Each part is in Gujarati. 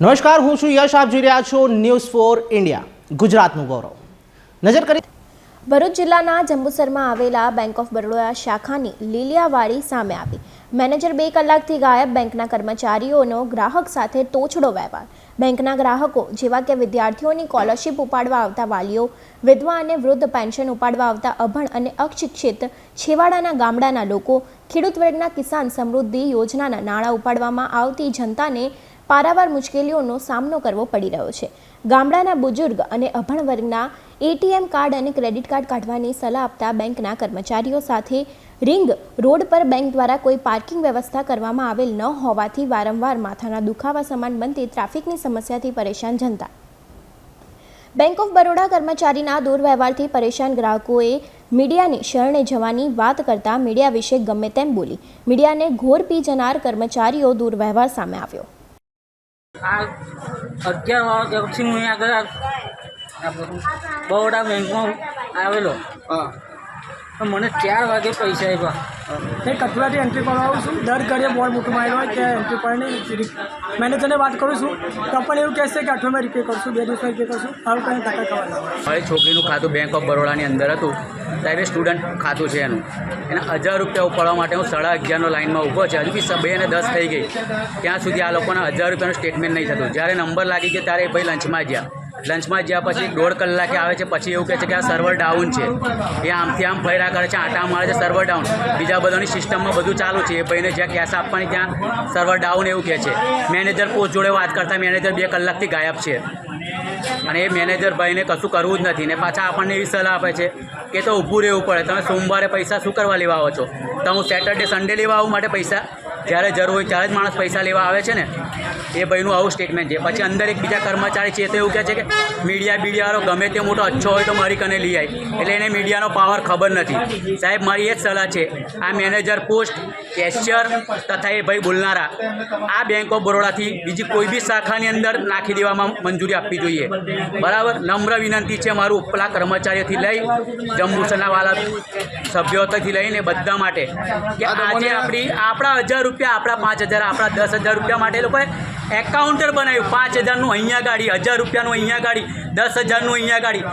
નમસ્કાર, હું છું યશ. આપ જોઈ રહ્યા છો ન્યૂઝ ફોર ઇન્ડિયા ગુજરાતનું ગૌરવ. નજર કરી ભરૂચ જિલ્લાના જંબુસરમાં આવેલા બેંક ઓફ બરોડા શાખાની લીલિયાવાડી સામે આવી. મેનેજર બે કલાકથી ગાયબ બેંકના કર્મચારીઓનો ગ્રાહક સાથે તોછડો વ્યવહાર. બેંકના ગ્રાહકો, જેવા કે વિદ્યાર્થીઓની સ્કોલરશીપ ઉપાડવા આવતા વાલીઓ, વિધવા અને વૃદ્ધ પેન્શન ઉપાડવા આવતા અભણ અને અશિક્ષિત છેવાડાના ગામડાના લોકો, ખેડૂત વર્ગના કિસાન સમૃદ્ધિ યોજનાના નાણાં ઉપાડવામાં આવતી જનતાને પારાવાર મુશ્કેલીઓનો સામનો કરવો પડી રહ્યો છે. ગામડાના બુજુર્ગ અને અભણ વર્ગના એટીએમ કાર્ડ અને ક્રેડિટ કાર્ડ કાઢવાની સલાહ આપતા બેંકના કર્મચારીઓ સાથે રિંગ રોડ પર બેંક દ્વારા કોઈ પાર્કિંગ વ્યવસ્થા કરવામાં આવેલ ન હોવાથી વારંવાર માથાના દુખાવા સમાન બનતી ટ્રાફિકની સમસ્યાથી પરેશાન જનતા. બેંક ઓફ બરોડા કર્મચારીના દુર્વ્યવહારથી પરેશાન ગ્રાહકોએ મીડિયાની શરણે જવાની વાત કરતા મીડિયા વિશે ગમે તેમ બોલી. મીડિયાને ઘોર પી જનાર કર્મચારીઓ દુર્વ્યવહાર સામે આવ્યો. આ અગિયાર વાગ્યાથી હું અહીંયા આગળ બરોડા બેંકમાં આવેલો. હા. મને ચાર વાગે પૈસા આપ્યા મેં કપડાથી એન્ટ્રી કરવા આવું છું. દર ઘરે બોર્ડ મોટું મારેલું હોય ત્યાં એન્ટ્રી પર નહીં. મેનેજરને વાત કરું છું. તો પણ એવું કહેશે કે અઠવાડિયામાં રિપે કરશું બે દિવસમાં રિપે કરશું આવું કંઈ ટકા ખાવાના મારી છોકરીનું ખાતું બેંક ઓફ બરોડાની અંદર હતું. ત્યારે સ્ટુડન્ટ ખાતું છે એનું. એને હજાર રૂપિયા ઉપાડવા માટે હું સાડા અગિયારનો લાઇનમાં ઊભો છે. હજુ બી બે અને દસ થઈ ગઈ. ત્યાં સુધી આ લોકોના હજાર રૂપિયાનું સ્ટેટમેન્ટ નહીં થતું. જ્યારે નંબર લાગી ગયો ત્યારે એ ભાઈ લંચમાં ગયા. લંચમાં જ્યાં પછી દોઢ કલાકે આવે છે, પછી એવું કહે છે કે આ સર્વર ડાઉન છે. એ આમથી આમ ફર્યા કરે છે, આટા મારે છે સર્વર ડાઉન બીજા બધાની સિસ્ટમમાં બધું ચાલુ છે. એ ભાઈને જ્યાં કેશ આપવાની ત્યાં સર્વર ડાઉન એવું કહે છે. મેનેજર પોસ્ટ જોડે વાત કરતા મેનેજર બે કલાકથી ગાયબ છે. અને એ મેનેજર ભાઈને કશું કરવું જ નથી ને પાછા આપણને એવી સલાહ આપે છે કે તો ઊભું રહેવું પડે. તમે સોમવારે પૈસા શું કરવા લેવા આવો છો? તો હું સેટરડે સન્ડે લેવા આવું માટે પૈસા જ્યારે જરૂર હોય ત્યારે જ માણસ પૈસા લેવા આવે છે ને એ ભાઈનું આવું સ્ટેટમેન્ટ છે. પછી અંદર એક બીજા કર્મચારી છે તો એવું કહે છે કે મીડિયા બીડિયાવાળો ગમે તે મોટો અચ્છો હોય તો મારી કને લઈ આવી એટલે એને મીડિયાનો પાવર ખબર નથી. સાહેબ મારી એ જ સલાહ છે. આ મેનેજર પોસ્ટ કેશિયર તથા એ ભાઈ બોલનારા આ બેંક ઓફ બરોડાથી બીજી કોઈ બી શાખાની અંદર નાખી દેવામાં મંજૂરી આપવી જોઈએ. બરાબર? નમ્ર વિનંતી છે મારું ઉપલા કર્મચારીઓથી લઈ જંબુસરના સભ્યો સભ્યોથી લઈને બધા માટે કે આજે આપણી આપણા હજાર રૂપિયા, આપણા પાંચ હજાર, આપણા દસ હજાર રૂપિયા માટે લોકોએ એકાઉન્ટર બનાવ્યું. પાંચ હજારનું અહીંયા ગાડી, હજાર રૂપિયાનું અહીંયા ગાડી, દસ હજારનું અહીંયા ગાડી.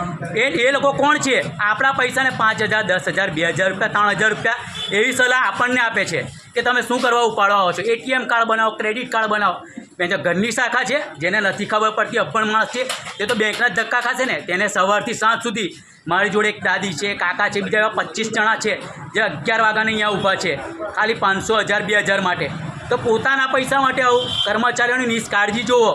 એ એ લોકો કોણ છે? આપણા પૈસાને પાંચ હજાર, દસ હજાર, બે હજાર રૂપિયા, ત્રણ હજાર રૂપિયા એવી સલાહ આપણને આપે છે કે તમે શું કરવા ઉપાડવા આવો છો. એટીએમ કાર્ડ બનાવો, ક્રેડિટ કાર્ડ બનાવો. બેન ઘરની શાખા છે, જેને નથી ખબર પડતી અપણ માણસ છે, તે તો બેંકના ધક્કા ખાશે ને. તેને સવારથી સાંજ સુધી મારી જોડે એક દાદી છે, કાકા છે, બીજા એવા પચીસ જણા છે, જે અગિયાર વાગ્યાને અહીંયા ઊભા છે, ખાલી પાંચસો, હજાર, બે હજાર માટે. તો પોતાના પૈસા માટે આવું કર્મચારીઓની નિષ્કાળજી જુઓ.